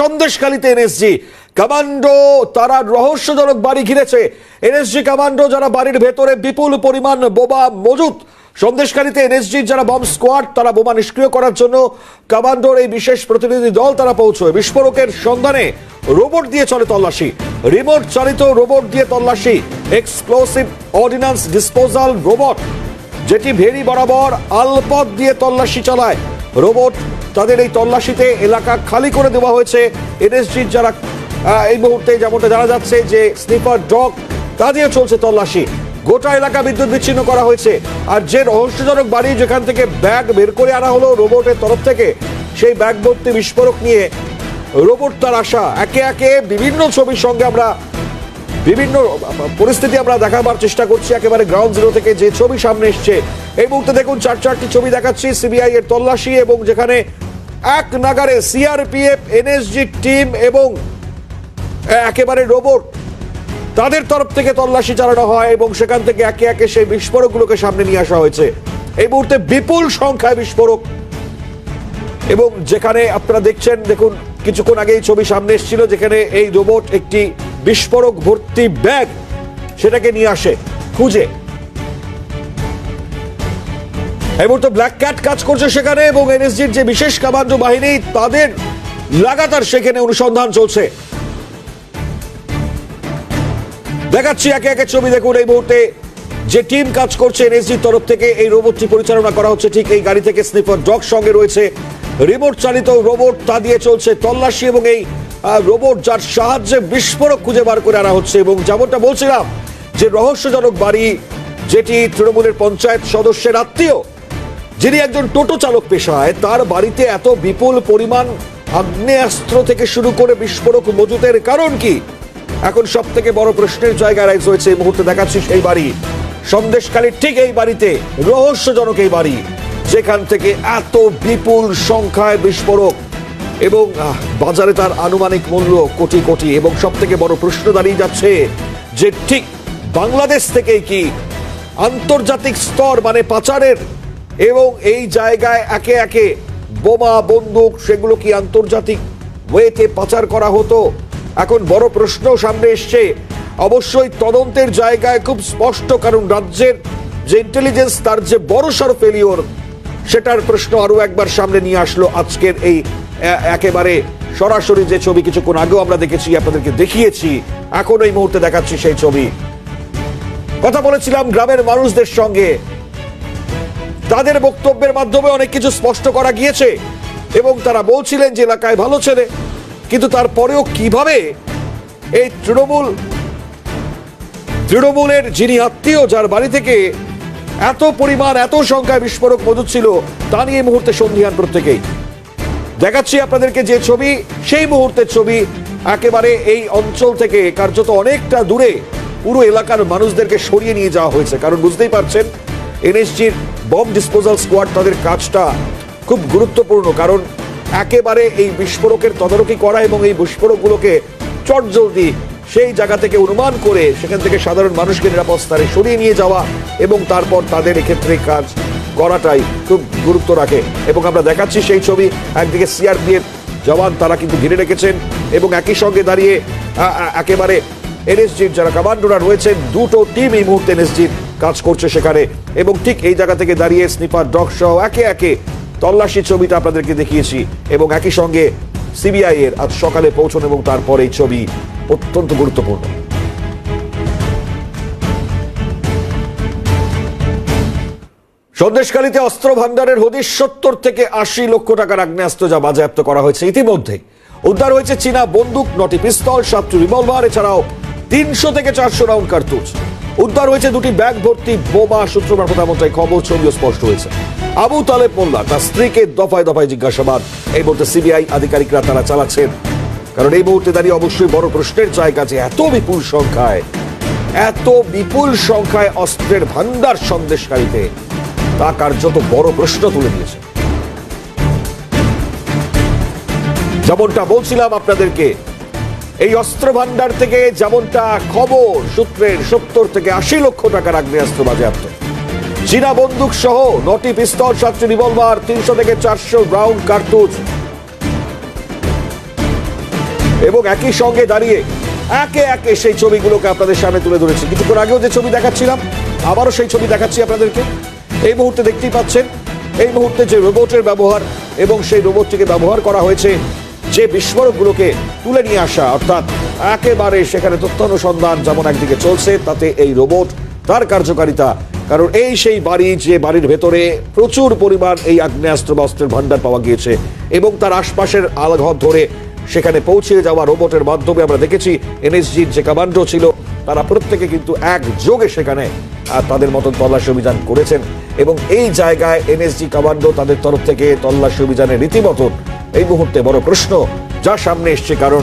সন্দেশখালীতে NSG. Commando তারা রহস্যজনক বাড়ি ঘিরেছে। এনএসজি কমান্ডো যারা বাড়ির ভেতরে বিপুল পরিমাণ বোমা মজুত। সন্দেশখালীতে এনএসজির যারা বম স্কোয়াড তারা বোমা নিষ্ক্রিয় করার জন্য কমান্ডোর এই বিশেষ প্রতিনিধি দল তারা পৌঁছয় বিস্ফোরকের সন্ধানে রোবট দিয়ে চলে তল্লাশি। রিমোট চালিত রোবট দিয়ে তল্লাশি। এক্সপ্লোসিভ অর্ডিন্যান্স ডিসপোজাল রোবট যেটি ভেরি বরাবর আলপথ দিয়ে তল্লাশি চালায়। রোবট তাদের এই তল্লাশিতে এলাকা খালি করে দেওয়া হয়েছে। এনএসজির যারা এই মুহূর্তে যেমনটা জানা যাচ্ছে যে স্নিপার ডগ, তা দিয়ে চলছে তল্লাশি। গোটা এলাকা বিদ্যুৎ বিচ্ছিন্ন করা হয়েছে। আর যে রহস্যজনক বাড়ি যেখান থেকে ব্যাগ বের করে আনা হলো রোবটের তরফ থেকে, সেই ব্যাগ ভর্তি বিস্ফোরক নিয়ে রোবট তার আশা। একে একে বিভিন্ন ছবির সঙ্গে আমরা বিভিন্ন পরিস্থিতি আমরা দেখাবার চেষ্টা করছি। একেবারে গ্রাউন্ড জিরো থেকে যে ছবি সামনে এসছে, এই মুহূর্তে দেখুন চার চারটি ছবি দেখাচ্ছি সিবিআই এর তল্লাশি এবং যেখানে এক নাগারে সিআরপিএফ এনএসজি টিম এবং একেবারে রোবট তাদের তরফ থেকে তল্লাশি চালানো হয় এবং সেখান থেকে একে একে সেই বিস্ফোরকগুলোকে সামনে নিয়ে আসা হয়েছে। এই মুহূর্তে বিপুল সংখ্যায় বিস্ফোরক এবং যেখানে আপনারা দেখছেন, দেখুন, কিছুক্ষণ আগে এই ছবি সামনে এসেছিল, যেখানে এই রোবট একটি বিস্ফোরক ভর্তি ব্যাগ সেটাকে নিয়ে আসে, খুঁজে। এই মুহূর্তে ব্ল্যাক ক্যাট কাজ করছে সেখানে এবং এনএসজির যে বিশেষ কামান্ডো বাহিনী, তাদের লাগাতার সেখানে অনুসন্ধান চলছে। দেখাচ্ছি একে একে ছবি দেখুন এই মুহূর্তে যে টিম কাজ করছে এনএসজির তরফ থেকে। এই রোবটটি পরিচালনা করা হচ্ছে ঠিক এই গাড়ি থেকে। স্নিফার ডগ সঙ্গে রয়েছে। রিমোট চালিত রোবট তা দিয়ে চলছে তল্লাশি এবং এই রোবট যার সাহায্যে বিস্ফোরক খুঁজে বার করে আনা হচ্ছে এবং যেমনটা বলছিলাম যে রহস্যজনক বাড়ি যেটি তৃণমূলের পঞ্চায়েত সদস্যের আত্মীয়, যিনি একজন টোটো চালক পেশায়, তার বাড়িতে এত বিপুল পরিমাণ আগ্নেয়াস্ত্র থেকে শুরু করে বিস্ফোরক মজুতের কারণ কি? এখন সব থেকে বড় প্রশ্নের জায়গায় রাইজ হয়েছে এই মুহূর্তে দেখাচ্ছি সেই বাড়ি। সন্দেশকালীর ঠিক এই বাড়িতে, রহস্যজনক এই বাড়ি, যেখান থেকে এত বিপুল সংখ্যায় বিস্ফোরক এবং বাজারে তার আনুমানিক মূল্য কোটি কোটি এবং সব থেকে বড় প্রশ্ন দাঁড়িয়ে যাচ্ছে যে ঠিক বাংলাদেশ থেকেই কি আন্তর্জাতিক স্তর মানে পাচারের এবং এই জায়গায় একে একে বোমা, বন্দুক, সেগুলো কি আন্তর্জাতিক ওয়েতে পাচার করা হতো? এখন বড় প্রশ্ন সামনে এসছে। অবশ্যই তদন্তের জায়গায় খুব স্পষ্ট, কারণ রাজ্যের যে ইন্টেলিজেন্স তার যে বড় সড় ফেলিওর সেটার প্রশ্ন আরও একবার সামনে নিয়ে আসলো আজকের এই একেবারে সরাসরি যে ছবি কিছুক্ষণ আগেও আমরা দেখেছি, আপনাদেরকে দেখিয়েছি, এখন এই মুহূর্তে দেখাচ্ছি সেই ছবি। কথা বলেছিলাম গ্রামের মানুষদের সঙ্গে। তাদের বক্তব্যের মাধ্যমে অনেক কিছু স্পষ্ট করা গিয়েছে এবং তারা বলছিলেন যে এলাকায় ভালো ছেলে, কিন্তু তারপরেও কীভাবে এই তৃণমূল, তৃণমূলের যিনি আত্মীয় যার বাড়ি থেকে এত পরিমাণ, এত সংখ্যায় বিস্ফোরক মজুদ ছিল, তা নিয়ে মুহূর্তে সন্ধিহান প্রত্যেকেই। দেখাচ্ছি আপনাদেরকে যে ছবি, সেই মুহূর্তের ছবি। একেবারে এই অঞ্চল থেকে কার্যত অনেকটা দূরে পুরো এলাকার মানুষদেরকে সরিয়ে নিয়ে যাওয়া হয়েছে। কারণ বুঝতেই পারছেন, এনএসজির বম ডিসপোজাল স্কোয়াড তাদের কাজটা খুব গুরুত্বপূর্ণ। কারণ একেবারে এই বিস্ফোরকের তদারকি করা এবং এই বিস্ফোরকগুলোকে চটজলদি সেই জায়গা থেকে অনুমান করে সেখান থেকে সাধারণ মানুষকে নিরাপদ স্থানে সরিয়ে নিয়ে যাওয়া এবং তারপর তাদের এক্ষেত্রে কাজ করাটাই খুব গুরুত্ব রাখে। এবং আমরা দেখাচ্ছি সেই ছবি, একদিকে সিআরপিএফ জওয়ান, তারা কিন্তু ঘিরে রেখেছেন, এবং একই সঙ্গে দাঁড়িয়ে একেবারে এনএসজির যারা কমান্ডোরা রয়েছেন, দুটো টিম এই মুহূর্তে এনএসজির কাজ করছে সেখানে। এবং ঠিক এই জায়গা থেকে দাঁড়িয়ে স্নিপার ডগ সহ একে একে তল্লাশি ছবিটা আপনাদেরকে দেখিয়েছি, এবং একই সঙ্গে সিবিআই এর আজ সকালে পৌঁছন এবং তারপর এই ছবি অত্যন্ত গুরুত্বপূর্ণ। সন্দেশকালীতে অস্ত্র ভান্ডারের হদিশ সত্তর থেকে আশি লক্ষ টাকার আগ্নেয়াস্ত্র যা বাজেয়াপ্ত করা হয়েছে ইতিমধ্যে উদ্ধার হয়েছে চীনা বন্দুক, নটি পিস্তল, সাতটি রিভলভার, এছাড়াও তিনশো থেকে চারশো রাউন্ড কার্তুজ। উদ্ধার হয়েছে দুটি ব্যাগ ভর্তি বোমা, সূত্র মারফত খবর, ছবিও স্পষ্ট হয়েছে। আবু তালেব মোল্লা তার স্ত্রীকে দফায় দফায় জিজ্ঞাসাবাদ। এই মুহূর্তে সিবিআই আধিকারিকরা তারা চালাচ্ছেন। কারণ এই মুহূর্তে দাঁড়িয়ে অবশ্যই বড় প্রশ্নের জায়গা যে এত বিপুল সংখ্যায়, এত বিপুল সংখ্যায় অস্ত্রের ভান্ডার সন্দেশকারীতে তা কার্যত বড় প্রশ্ন তুলে দিয়েছে। যেমনটা বলছিলাম আপনাদেরকে, এই অস্ত্র ভান্ডার থেকে যেমনটা খবর সূত্রের সত্তর থেকে আশি লক্ষ টাকার আগ্নেয়াস্ত্র বাজেয়াপ্ত। চীনা বন্দুক সহ নটি পিস্তল, সাতটি রিভলভার, তিনশো থেকে চারশো রাউন্ড কার্তুজ। এবং একই সঙ্গে দাঁড়িয়ে একে একে সেই ছবিগুলোকে আপনাদের সামনে তুলে ধরেছি। কিছুক্ষণ আগেও যে ছবি দেখাচ্ছিলাম, আবারও সেই ছবি দেখাচ্ছি আপনাদেরকে। এই মুহূর্তে দেখতেই পাচ্ছেন, এই মুহূর্তে যে রোবটের ব্যবহার এবং সেই রোবটটিকে ব্যবহার করা হয়েছে, যে বিস্ফোরকগুলোকে তুলে নিয়ে আসা, অর্থাৎ একেবারে সেখানে তথ্য অনুসন্ধান যেমন একদিকে চলছে, তাতে এই রোবট তার কার্যকারিতা। কারণ এই সেই বাড়ি, যে বাড়ির ভেতরে প্রচুর পরিমাণ এই আগ্নেয়াস্ত্র বা অস্ত্রের ভান্ডার পাওয়া গিয়েছে এবং তার আশপাশের আলঘর ধরে সেখানে পৌঁছে যাওয়া রোবটের মাধ্যমে আমরা দেখেছি, এনএসজির যে কমান্ডো ছিল, তারা প্রত্যেকে কিন্তু একযোগে সেখানে তাদের মতন তল্লাশি অভিযান করেছেন। এবং এই জায়গায় এনএসজি কমান্ডো তাদের তরফ থেকে তল্লাশি অভিযানের রীতিমতন এই মুহূর্তে বড় প্রশ্ন যা সামনে এসছে, কারণ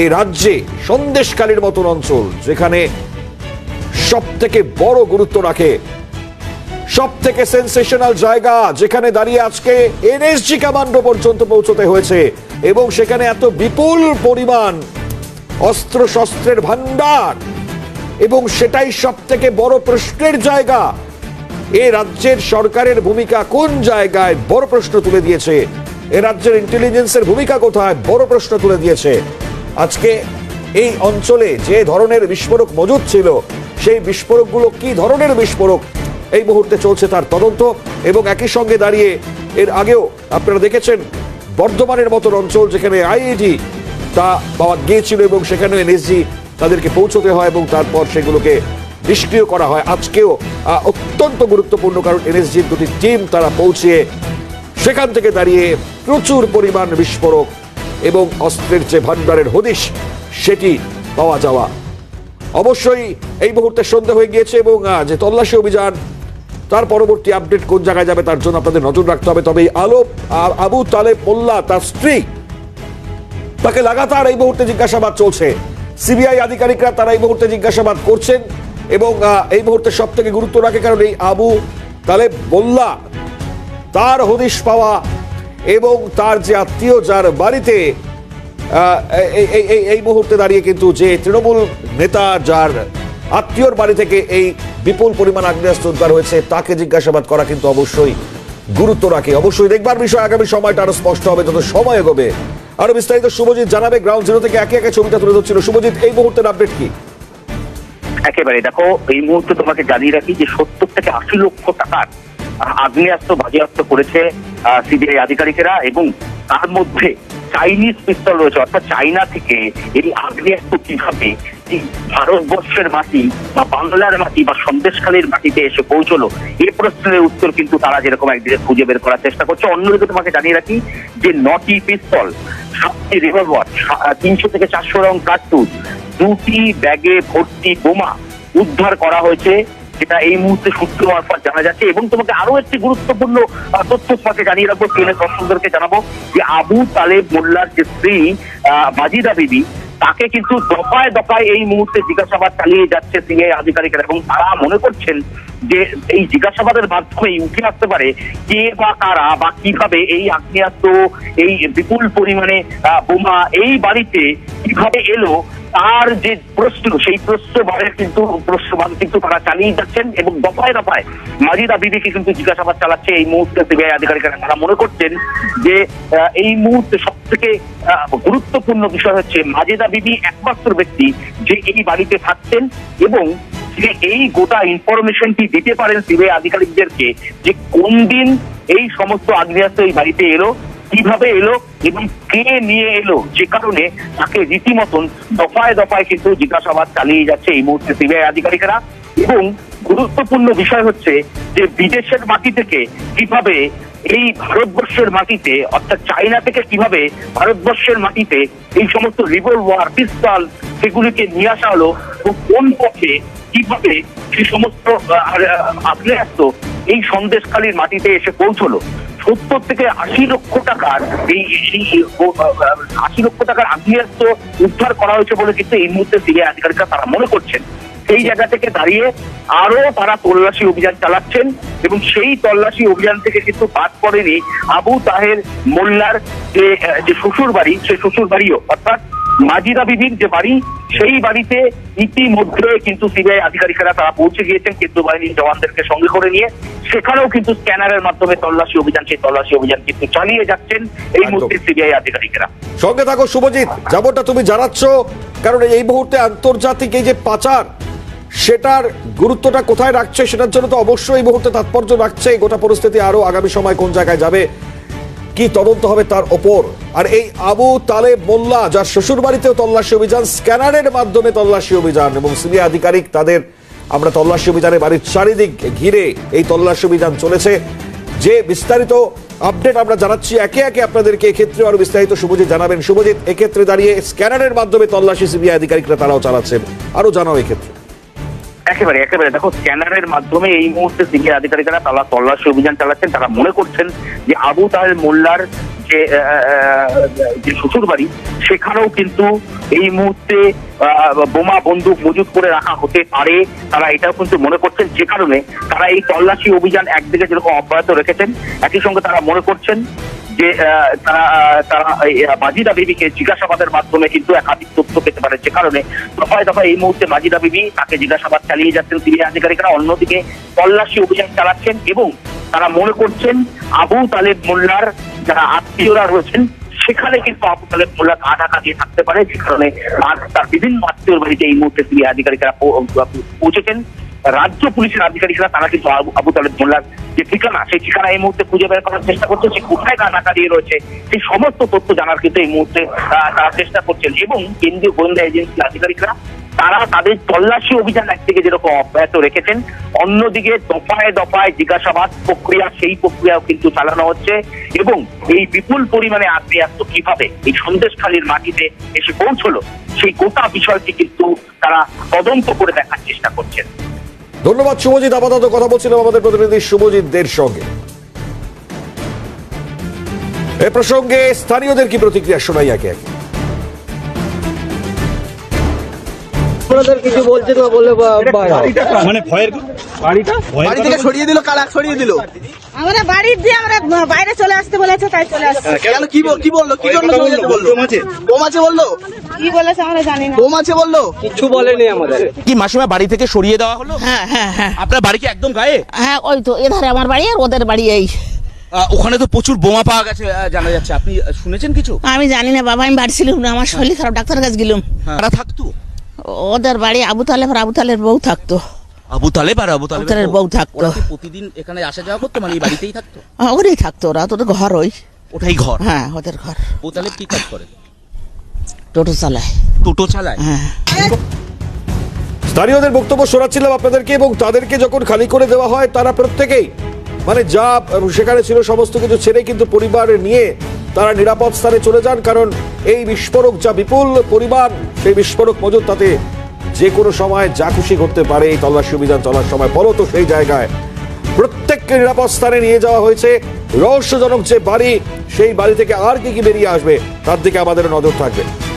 এই রাজ্যে সন্দেশকালীর মতন অঞ্চল যেখানে সব থেকে বড় গুরুত্ব রাখে সব থেকে সেন্সেশনাল জায়গা যেখানে দাঁড়িয়ে আজকে এনএসজি কমান্ডো পর্যন্ত পৌঁছতে হয়েছে এবং সেখানে এত বিপুল পরিমাণ অস্ত্র শস্ত্রের ভান্ডার এবং সেটাই সব থেকে বড় প্রশ্নের জায়গা। এ রাজ্যের সরকারের ভূমিকা কোন জায়গায় বড় প্রশ্ন তুলে দিয়েছে? এ রাজ্যের ইন্টেলিজেন্সের ভূমিকা কোথায় বড় প্রশ্ন তুলে দিয়েছে? আজকে এই অঞ্চলে যে ধরনের বিস্ফোরক মজুদ ছিল, সেই বিস্ফোরকগুলো কি ধরনের বিস্ফোরক? এই মুহূর্তে চলছে তার তদন্ত এবং একই সঙ্গে দাঁড়িয়ে এর আগেও আপনারা দেখেছেন, বর্ধমানের মতন অঞ্চল যেখানে আইআইটি তা পাওয়া গিয়েছিল এবং সেখানে এনএসজি তাদেরকে পৌঁছতে হয় এবং তারপর সেগুলোকে নিষ্ক্রিয় করা হয়। আজকেও অত্যন্ত গুরুত্বপূর্ণ কারণ এনএসজির দুটি টিম তারা পৌঁছে সেখান থেকে দাঁড়িয়ে প্রচুর পরিমাণ বিস্ফোরক এবং অস্ত্রের যে ভান্ডারের হদিশ, সেটি পাওয়া যাওয়া। অবশ্যই এই মুহূর্তে সন্ধে হয়ে গিয়েছে এবং যে তল্লাশি অভিযান, তার পরবর্তী আপডেট কোন জায়গায় যাবে তার জন্য আপনাদের নজর রাখতে হবে। তবে আলো আবু তালেব মোল্লা, তার স্ত্রী, তাকে লাগাতার এই মুহূর্তে জিজ্ঞাসাবাদ চলছে। সিবিআই আধিকারিকরা তারা এই মুহূর্তে জিজ্ঞাসাবাদ করছেন এবং এই মুহূর্তে সব থেকে গুরুত্ব রাখে কারণ এই আবু তালেব মোল্লা, তার হদিশ পাওয়া এবং তার যে আত্মীয় যার বাড়িতে এই মুহূর্তে দাঁড়িয়ে কিন্তু যে তৃণমূল নেতা যার আত্মীয়র বাড়ি থেকে এই বিপুল পরিমাণ আগ্নেয়াস্ত্র উদ্ধার হয়েছে, তাকে জিজ্ঞাসাবাদ করা কিন্তু অবশ্যই গুরুত্ব রাখে। অবশ্যই দেখবার বিষয়, আগামী সময়টা আরও স্পষ্ট হবে, যত সময় এগোবে। আরও বিস্তারিত শুভজিৎ জানাবে গ্রাউন্ড জিরো থেকে একে একে ছবিটা তুলে ধরছিল। শুভজিৎ, এই মুহূর্তের আপডেট কি? একেবারে, দেখো, এই মুহূর্তে তোমাকে জানিয়ে রাখি যে সত্তর থেকে আশি লক্ষ টাকার আগ্নেয়াস্ত্র বাজেয়াস্ত করেছে সিবিআই আধিকারিকেরা এবং তার মধ্যে চাইনিজ পিস্তল রয়েছে। অর্থাৎ চাইনা থেকে এই আগ্নেয়াস্ত্র কীভাবে ভারতবর্ষের মাটি বা বাংলার মাটি বা সন্দেশখালীর মাটিতে এসে পৌঁছলো, এই প্রশ্নের উত্তর কিন্তু তারা যেরকম একদিকে খুঁজে বের করার চেষ্টা করছে। অন্যদিকে তোমাকে জানিয়ে রাখি যে নটি পিস্তল, সাতটি রিভলভার তিনশো থেকে চারশো রাউন্ড কার্তুজ, দুটি ব্যাগে ভর্তি বোমা উদ্ধার করা হয়েছে, যেটা এই মুহূর্তে সূত্র মারফত জানা যাচ্ছে। এবং তোমাকে আরও একটি গুরুত্বপূর্ণ তথ্য তোমাকে জানিয়ে রাখব ট্রেনের দর্শকদেরকে জানাব যে আবু তালেব মোল্লার যে স্ত্রী মাজিদা বিবি তাকে কিন্তু দফায় দফায় এই মুহূর্তে জিজ্ঞাসাবাদ চালিয়ে যাচ্ছে সিবিআই আধিকারিকেরা এবং তারা মনে করছেন যে এই জিজ্ঞাসাবাদের মাধ্যমেই উঠে আসতে পারে কে বা কারা বা কীভাবে এই আগ্নেয়াস্ত্র, এই বিপুল পরিমাণে বোমা এই বাড়িতে কীভাবে এলো, তার যে প্রশ্ন, সেই প্রশ্ন বারের কিন্তু প্রশ্নবাদ কিন্তু তারা চালিয়ে যাচ্ছেন এবং দফায় দফায় মাজিদা বিবিকে কিন্তু জিজ্ঞাসাবাদ চালাচ্ছে। এই মুহূর্তে সিবিআই আধিকারিকেরা তারা মনে করছেন যে এই মুহূর্তে থেকে গুরুত্বপূর্ণ বিষয় হচ্ছে মাজিদা বিবি একমাত্র ব্যক্তি যে এই বাড়িতে থাকতেন এবং যে এই গোটা ইনফরমেশনটি দিতে পারেন সিবিআই আধিকারিকদেরকে যে কোন দিন এই সমস্ত আগ্নেয়াস্ত্র এই বাড়িতে এলো, কীভাবে এলো এবং কে নিয়ে এলো, যে কারণে তাকে রীতিমতন দফায় দফায় কিন্তু জিজ্ঞাসাবাদ চালিয়ে যাচ্ছে এই মুহূর্তে সিবিআই আধিকারিকেরা। এবং গুরুত্বপূর্ণ বিষয় হচ্ছে যে বিদেশের মাটি থেকে কীভাবে এই ভারতবর্ষের মাটিতে, অর্থাৎ চাইনা থেকে কীভাবে ভারতবর্ষের মাটিতে এই সমস্ত রিভলভার পিস্তল সেগুলিকে নিয়ে আসা হলো কোন পথে কীভাবে সেই সমস্ত আগ্নেয়াস্ত্র এই সন্দেশখালীর মাটিতে এসে পৌঁছলো? সত্তর থেকে আশি লক্ষ টাকার এই আশি লক্ষ টাকার আগ্নেয়াস্ত্র উদ্ধার করা হয়েছে বলে কিন্তু এই মুহূর্তে সিবিআই আধিকারিকরা তারা মনে করছেন। সেই জায়গা থেকে দাঁড়িয়ে আরও তারা তল্লাশি অভিযান চালাচ্ছেন এবং সেই তল্লাশি অভিযান থেকে কিন্তু বাদ পড়েনি আবু তাহের মোল্লার যে যে শ্বশুর বাড়ি সেই শ্বশুর বাড়িও অর্থাৎ মাজিদা বিবির যে বাড়ি সেই বাড়িতে ইতিমধ্যে কিন্তু সিবিআই আধিকারিকেরা তারা পৌঁছে গিয়েছেন কেন্দ্র বাহিনীর জওয়ানদেরকে সঙ্গে করে নিয়ে। সেখানেও কিন্তু স্ক্যানারের মাধ্যমে তল্লাশি অভিযান সেই তল্লাশি অভিযান কিন্তু চালিয়ে যাচ্ছেন এই। মুহূর্তে সিবিআই আধিকারিকেরা। সঙ্গে থাকো শুভজিৎ যেমনটা তুমি জানাচ্ছ কারণ এই মুহূর্তে আন্তর্জাতিক এই যে পাচার সেটার গুরুত্বটা কোথায় রাখছে সেটার জন্য তো অবশ্যই এই মুহূর্তে তাৎপর্য রাখছে। গোটা পরিস্থিতি আরও আগামী সময় কোন জায়গায় যাবে, কি তদন্ত হবে তার ওপর। আর এই আবু তালেব মোল্লা, যার শ্বশুর বাড়িতেও তল্লাশি অভিযান, স্ক্যানারের মাধ্যমে তল্লাশি অভিযান এবং সিবিআই আধিকারিক তাদের, আমরা তল্লাশি অভিযানে বাড়ির চারিদিক ঘিরে এই তল্লাশি অভিযান চলেছে। যে বিস্তারিত আপডেট আমরা জানাচ্ছি একে একে আপনাদেরকে এক্ষেত্রে আরও বিস্তারিত শুভজিৎ জানাবেন। শুভজিৎ এক্ষেত্রে দাঁড়িয়ে স্ক্যানারের মাধ্যমে তল্লাশি সিবিআই আধিকারিকরা তারাও চালাচ্ছেন। আরও জানাও এক্ষেত্রে। একেবারে একেবারে। দেখো স্ক্যানারের মাধ্যমে এই মুহূর্তে সিবিআই আধিকারিকরা তারা তল্লাশি অভিযান চালাচ্ছেন। তারা মনে করছেন যে আবু তাহেল মোল্লার যে যে শ্বশুর বাড়ি সেখানেও কিন্তু এই মুহূর্তে বোমা, বন্দুক মজুত করে রাখা হতে পারে। তারা এটাও কিন্তু মনে করছেন, যে কারণে তারা এই তল্লাশি অভিযান একদিকে যেরকম অব্যাহত রেখেছেন, একই সঙ্গে তারা মনে করছেন যে তারা তারা মাজিদা বিবিকে জিজ্ঞাসাবাদের মাধ্যমে কিন্তু একাধিক তথ্য পেতে পারে। যে কারণে দফায় দফায় এই মুহূর্তে মাজিদা বিবি তাকে জিজ্ঞাসাবাদ চালিয়ে যাচ্ছেন সিবিআই আধিকারিকরা। অন্যদিকে তল্লাশি অভিযান চালাচ্ছেন এবং তারা মনে করছেন আবু তালেব মোল্লার যারা আত্মীয়রা রয়েছেন, সেখানে কিন্তু আবু তালেব মোল্লা গা ঢাকা দিয়ে থাকতে পারে, যে কারণে আর তার বিভিন্ন আত্মীয়র বাড়িতে এই মুহূর্তে তিনি আধিকারিকরা পৌঁছেছেন। রাজ্য পুলিশের আধিকারিকরা তারা কিন্তু আবু তালেব মোল্লার যে ঠিকানা, সেই ঠিকানা এই মুহূর্তে খুঁজে বের করার চেষ্টা করছে, সে কোথায় গা ঢাকা দিয়ে রয়েছে, সেই সমস্ত তথ্য জানার কিন্তু এই মুহূর্তে তারা চেষ্টা করছেন। এবং কেন্দ্রীয় গোয়েন্দা এজেন্সির আধিকারিকরা, তারা তাদের তল্লাশি অভিযান একদিকে যেরকম অব্যাহত রেখেছেন, অন্যদিকে দফায় দফায় জিজ্ঞাসাবাদ প্রক্রিয়া, সেই প্রক্রিয়াও কিন্তু চালানো হচ্ছে। এবং এই বিপুল পরিমাণে আগ্নেয়াস্ত্র কীভাবে এই সন্দেশখালীর মাটিতে এসে পৌঁছলো, সেই গোটা বিষয়টি কিন্তু তারা তদন্ত করে দেখার চেষ্টা করছেন। ধন্যবাদ শুভজিৎ। আপাতত কথা বলছিলাম আমাদের প্রতিনিধি শুভজিৎ দের সঙ্গে। এ প্রসঙ্গে স্থানীয়দের কি প্রতিক্রিয়া শোনাই একে একে। আপনাদের কিছু বলছে না বলে বা- বা- মানে ভয়ের বাড়িটা? বাড়ি থেকে সরিয়ে দিল কারা সরিয়ে দিল। আমরা বাড়ির দিয়ে আমরা বাইরে চলে আসতে বলেছে তাই চলে আসছে। কেন কি কি বলল? কি জন্য বলল? আছে বলল? কি বলেছে আমরা জানি না। বোম আছে বলল? কিছু বলেনি আমাদের। কি মাসিমা বাড়ি থেকে সরিয়ে দেওয়া হলো? হ্যাঁ হ্যাঁ হ্যাঁ। আপনার বাড়ি কি একদম গায়ে? হ্যাঁ ওই তো এধারে আমার বাড়ি আর ওদের বাড়ি এই। ওখানে তো প্রচুর বোমা পাওয়া গেছে জানা যাচ্ছে। আপনি শুনেছেন কিছু? আমি জানি না বাবা আমি বাড়ি ছিলাম না আমার শরীর খারাপ ডাক্তার কাছে গেলাম। তারা থাকতো? ওদের বাড়ি আবু তালেব আর আবু তালের বউ থাকতো। আবু তালেব আর আবু তালেবের তালেবের বউ। থাকতো। প্রতিদিন এখানে আসা যাওয়া করতো? মানে এই বাড়িতেই থাকতো? ওরেই থাকতো ওরা তোদের ঘর ওই। ওটাই ঘর? হ্যাঁ ওদের ঘর। আবু তালেব কি কাজ করে? টোটো চালায়। টোটো চালায়? হ্যাঁ। স্থানীয়দের বক্তব্য শোনাচ্ছিলাম আপনাদেরকে এবং তাদেরকে যখন খালি করে দেওয়া হয় তারা প্রত্যেকেই মানে যা সেখানে ছিল সমস্ত কিছু ছেড়ে কিন্তু পরিবার নিয়ে তারা নিরাপদ স্থানে চলে যান কারণ এই বিস্ফোরক যা বিপুল পরিমাণ সেই বিস্ফোরক মজুদ তাতে যে কোনো সময় যা খুশি করতে পারে এই তল্লাশি অভিযান চলার সময়। ফলত সেই জায়গায় প্রত্যেককে নিরাপদ স্থানে নিয়ে যাওয়া হয়েছে। রহস্যজনক যে বাড়ি সেই বাড়ি থেকে আর কি কি বেরিয়ে আসবে তার দিকে আমাদের নজর থাকবে।